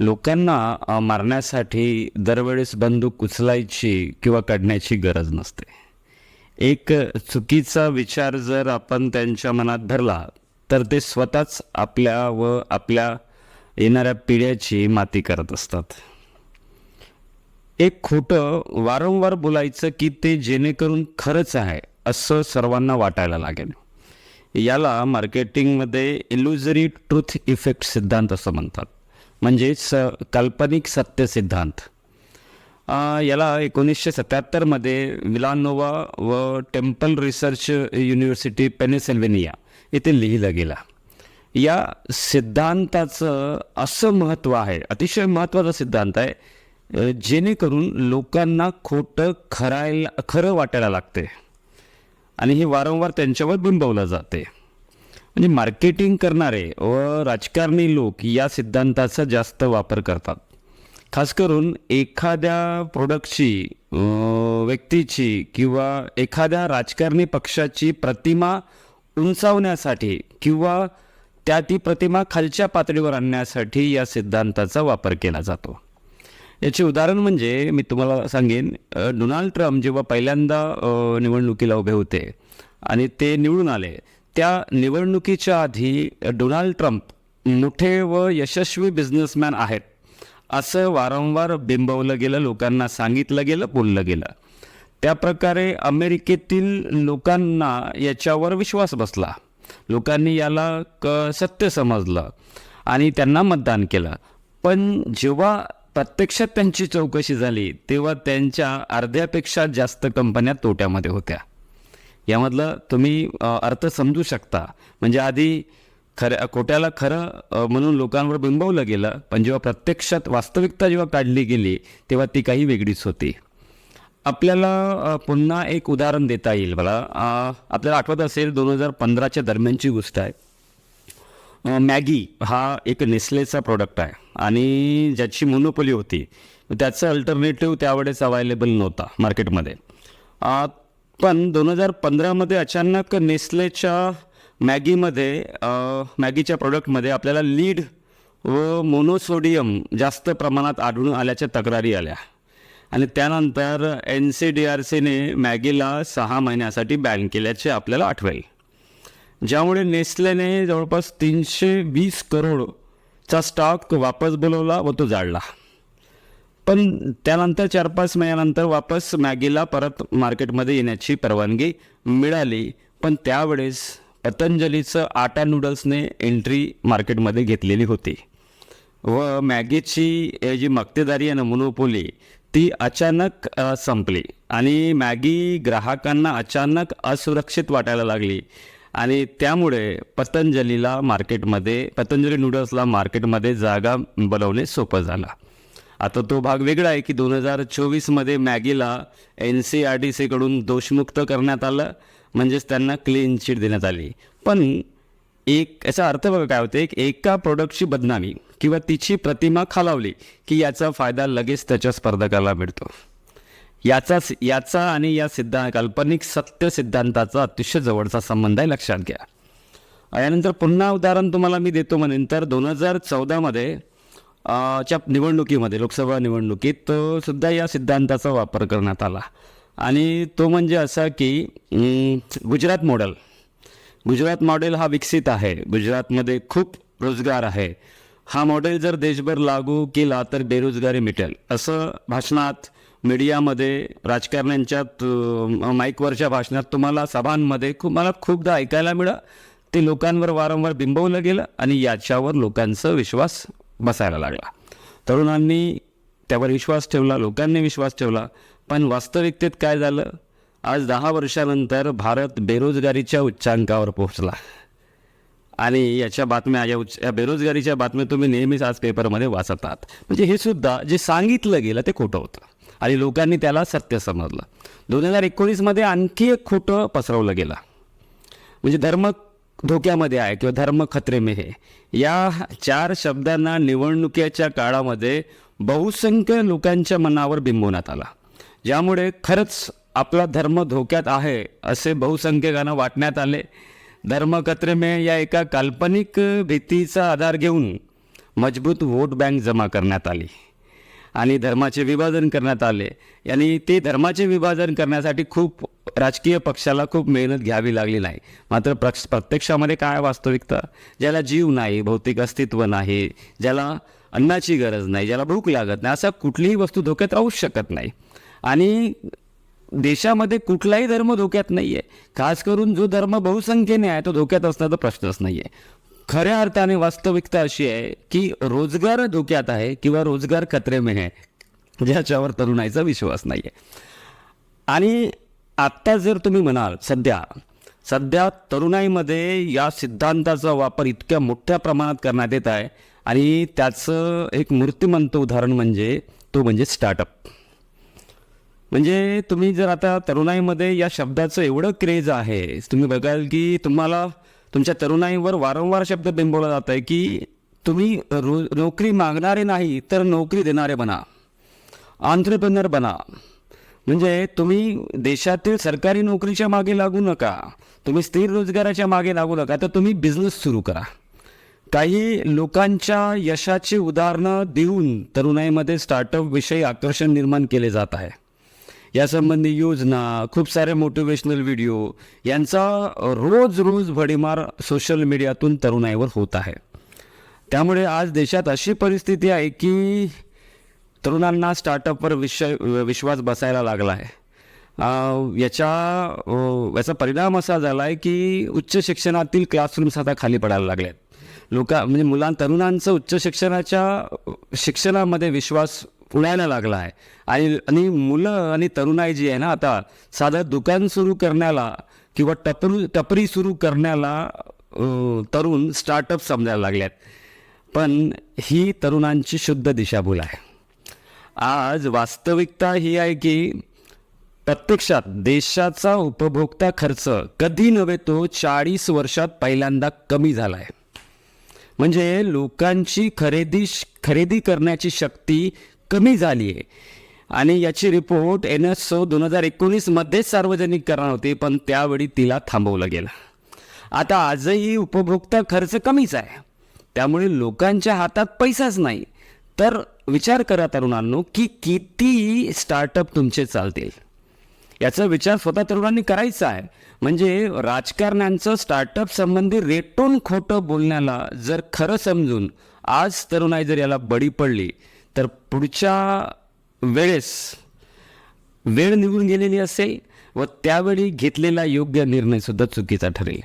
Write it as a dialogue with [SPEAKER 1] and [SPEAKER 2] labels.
[SPEAKER 1] लोकांना मारण्यासाठी दरवेळेस बंदूक उचलायची किंवा काढण्याची गरज नसते. एक चुकीचा विचार जर आपण त्यांच्या मनात धरला तर ते स्वतःच आपल्या व आपल्या येणाऱ्या पिढ्याची माती करत असतात. एक खोटं वारंवार बोलायचं की ते जेणेकरून खरंच आहे असं सर्वांना वाटायला लागेल. याला मार्केटिंगमध्ये इल्युझरी ट्रूथ इफेक्ट सिद्धांत असं म्हणतात. म्हणजे स काल्पनिक सत्य सिद्धांत. याला एकोणीसशे सत्याहत्तरमध्ये मिलानोवा व टेम्पल रिसर्च युनिव्हर्सिटी पेनिसेल्वेनिया येथे लिहिलं गेलं. या सिद्धांताचं असं महत्त्व आहे अतिशय महत्त्वाचा सिद्धांत आहे जेणेकरून लोकांना खोटं खरायला खरं वाटायला लागते. आणि हे वारंवार त्यांच्यावर बिंबवलं जाते. म्हणजे मार्केटिंग करणारे व राजकारणी लोक या सिद्धांताचा जास्त वापर करतात. खास करून एखाद्या प्रोडक्टची व्यक्तीची किंवा एखाद्या राजकारणी पक्षाची प्रतिमा उंचावण्यासाठी किंवा त्या ती प्रतिमा खालच्या पातळीवर आणण्यासाठी या सिद्धांताचा वापर केला जातो. याचे उदाहरण म्हणजे मी तुम्हाला सांगेन डोनाल्ड ट्रम्प जेव्हा पहिल्यांदा निवडणुकीला उभे होते आणि ते निवडून आले त्या निवडणुकीच्या आधी डोनाल्ड ट्रम्प मोठे व यशस्वी बिझनेसमॅन आहेत असं वारंवार बिंबवलं गेलं लोकांना सांगितलं गेलं बोललं गेलं. त्या प्रकारे अमेरिकेतील लोकांना याच्यावर विश्वास बसला. लोकांनी याला क सत्य समजलं आणि त्यांना मतदान केलं. पण जेव्हा प्रत्यक्षात त्यांची चौकशी झाली तेव्हा त्यांच्या अर्ध्यापेक्षा जास्त कंपन्या तोट्यामध्ये होत्या. यामधलं तुम्ही अर्थ समजू शकता. म्हणजे आधी खरं खोट्याला खरं म्हणून लोकांवर बिंबवलं गेलं पण जेव्हा प्रत्यक्षात वास्तविकता जेव्हा काढली गेली तेव्हा ती काही वेगळीच होती. आपल्याला पुन्हा एक उदाहरण देता येईल मला आपल्याला आठवत असेल दोन हजार पंधराच्या दरम्यानची गोष्ट आहे. मॅगी हा एक नेस्लेचा प्रोडक्ट आहे आणि ज्याची मोनोपोली होती. त्याचं अल्टरनेटिव्ह त्यावेळेस अवेलेबल नव्हता मार्केटमध्ये पण दोन हजार पंधरामध्ये अचानक नेस्लेच्या मॅगीमध्ये मॅगीच्या प्रोडक्टमध्ये आपल्याला लीड व मोनोसोडियम जास्त प्रमाणात आढळून आल्याच्या तक्रारी आल्या. आणि त्यानंतर एन सी डी आर सीने मॅगीला सहा महिन्यासाठी बॅन केल्याचे आपल्याला आठवेल. ज्यामुळे नेस्लेने जवळपास तीनशे वीस करोडचा स्टॉक वापस बोलवला व तो जाळला. पण त्यानंतर चार पाच महिन्यानंतर वापस मॅगीला परत मार्केटमध्ये येण्याची परवानगी मिळाली. पण त्यावेळेस पतंजलीचं आटा नूडल्सने एंट्री मार्केटमध्ये घेतलेली होती. व मॅगीची जी मक्तेदारी आहे ना मोनोपोली ती अचानक संपली. आणि मॅगी ग्राहकांना अचानक असुरक्षित वाटायला लागली. आणि त्यामुळे पतंजलीला मार्केटमध्ये पतंजली नूडल्सला मार्केटमध्ये जागा बनवणे सोपं झालं. आता तो भाग वेगळा आहे की दोन हजार चोवीसमध्ये मॅगीला एन सी आर टी सीकडून दोषमुक्त करण्यात आलं म्हणजेच त्यांना क्लीन चिट देण्यात आली. पण एक याचा अर्थ बघा काय होते एक एका प्रोडक्टची बदनामी किंवा तिची प्रतिमा खालावली की याचा फायदा लगेच त्याच्या स्पर्धकाला मिळतो. याचाच याचा आणि या सिद्धांत काल्पनिक सत्य सिद्धांताचा अतिशय जवळचा संबंध आहे लक्षात घ्या. यानंतर पुन्हा उदाहरण तुम्हाला मी देतो म्हणेन तर दोन हजार चौदामध्ये च्या निवडणुकीमध्ये लोकसभा निवडणुकीत सुद्धा या सिद्धांताचा वापर करण्यात आला. आणि तो म्हणजे असा की गुजरात मॉडेल गुजरात मॉडेल हा विकसित आहे. गुजरातमध्ये खूप रोजगार आहे. हा मॉडेल जर देशभर लागू केला तर बेरोजगारी मिटेल. असं भाषणात मीडियामध्ये राजकारण्यांच्या माईकवरच्या भाषणात तुम्हाला सभांमध्ये खूप मला खूपदा ऐकायला मिळा ते लोकांवर वारंवार बिंबवलं गेलं आणि याच्यावर लोकांचा विश्वास बसायला लागला. तरुणांनी त्यावर विश्वास ठेवला लोकांनी विश्वास ठेवला पण वास्तविकतेत काय झालं? आज दहा वर्षानंतर भारत बेरोजगारीच्या उच्चांकावर पोहोचला. आणि याच्या बातम्या या उच्च या बेरोजगारीच्या बातम्या तुम्ही नेहमीच आज पेपरमध्ये वाचतात. म्हणजे हे सुद्धा जे सांगितलं गेलं ते खोटं होतं. आणि लोकांनी त्याला सत्य समजलं. दोन हजार एकोणीसमध्ये आणखी एक खोटं पसरवलं गेलं. म्हणजे धर्म धोक्यामध्ये आहे किंवा धर्म खतरे में या चार शब्दांना निवडणुकीच्या काळामध्ये बहुसंख्य लोकांच्या मनावर बिंबवण्यात आला. ज्यामुळे खरंच आपला धर्म धोक्यात आहे असे बहुसंख्यकांना वाटण्यात आले. धर्म खतरे में या एका काल्पनिक भीतीचा आधार घेऊन मजबूत वोट बँक जमा करण्यात आली. आणि धर्माचे विभाजन करण्यात आले. आणि ते धर्माचे विभाजन करण्यासाठी खूप राजकीय पक्षाला खूप मेहनत घ्यावी लागली नाही. मात्र प्रक्ष प्रत्यक्षामध्ये काय वास्तविकता? ज्याला जीव नाही भौतिक अस्तित्व नाही ज्याला अन्नाची गरज नाही ज्याला भूक लागत नाही असा कुठलीही वस्तू धोक्यात राहूच शकत नाही. आणि देशामध्ये कुठलाही धर्म धोक्यात नाही आहे खास करून जो धर्म बहुसंख्येने आहे तो धोक्यात असण्याचा प्रश्नच नाही आहे खऱ्या अर्थाने वास्तविकता अशी आहे की रोजगार धोक्यात आहे किंवा रोजगार कत्रेमे आहे ज्याच्यावर तरुणाईचा विश्वास नाही आहे आणि आत्ता जर तुम्ही म्हणाल सध्या सध्या तरुणाईमध्ये या सिद्धांताचा वापर इतक्या मोठ्या प्रमाणात करण्यात येत आहे आणि त्याचं एक मूर्तिमंत उदाहरण म्हणजे तो म्हणजे स्टार्टअप. म्हणजे तुम्ही जर आता तरुणाईमध्ये या शब्दाचं एवढं क्रेज आहे तुम्ही बघाल की तुम्हाला तुमच्या तरुणाईवर वारंवार शब्द बिंबवला जात आहे की तुम्ही रो नोकरी मागणारे नाही तर नोकरी देणारे बना. ऑन्ट्रप्रेनर बना. म्हणजे तुम्ही देशातील सरकारी नोकरीच्या मागे लागू नका. तुम्ही स्थिर रोजगाराच्या मागे लागू नका. तर तुम्ही बिझनेस सुरू करा. काही लोकांच्या यशाची उदाहरणं देऊन तरुणाईमध्ये स्टार्टअपविषयी आकर्षण निर्माण केले जात आहे. यासंबंधी योजना खूप सारे मोटिवेशनल व्हिडिओ यांचा रोज रोज भडीमार सोशल मीडियातून तरुणाईवर होत आहे. त्यामुळे आज देशात अशी परिस्थिती आहे की तरुणांना स्टार्टअपवर विषय विश्वास बसायला लागला आहे. याच्या याचा परिणाम असा झाला आहे की उच्च शिक्षणातील क्लासरूम्स आता खाली पडायला लागले आहेत लोका म्हणजे मुलां तरुणांचं उच्च शिक्षणाच्या शिक्षणामध्ये विश्वास उडायला लागला आहे आणि आणि मुलं आणि तरुणाई जी आहे ना आता साधं दुकान सुरू करण्याला किंवा टपरू टपरी सुरू करण्याला तरुण स्टार्टअप समजायला लागले आहेत पण ही तरुणांची शुद्ध दिशाभूल आहे. आज वास्तविकता ही आहे की प्रत्यक्षात देशाचा उपभोक्ता खर्च कधी नव्हे तो चाळीस वर्षात पहिल्यांदा कमी झाला आहे म्हणजे लोकांची खरेदी खरेदी करण्याची शक्ती कमी झाली आहे. आणि याची रिपोर्ट एन एस ओ दोन हजार एकोणीसमध्येच सार्वजनिक करणार होती पण त्यावेळी तिला थांबवलं गेलं. आता आजही उपभोक्ता खर्च कमीच आहे. त्यामुळे लोकांच्या हातात पैसाच नाही. तर विचार करा तरुणांनो की किती स्टार्टअप तुमचे चालतील? याचा विचार स्वतः तरुणांनी करायचा आहे. म्हणजे राजकारण्यांचं स्टार्टअप संबंधी रेटून खोटं बोलण्याला जर खरं समजून आज तरुणाई जर याला बळी पडली तर पुढच्या वेळेस वेळ निघून गेलेली असेल व त्यावेळी घेतलेला योग्य निर्णयसुद्धा चुकीचा ठरेल.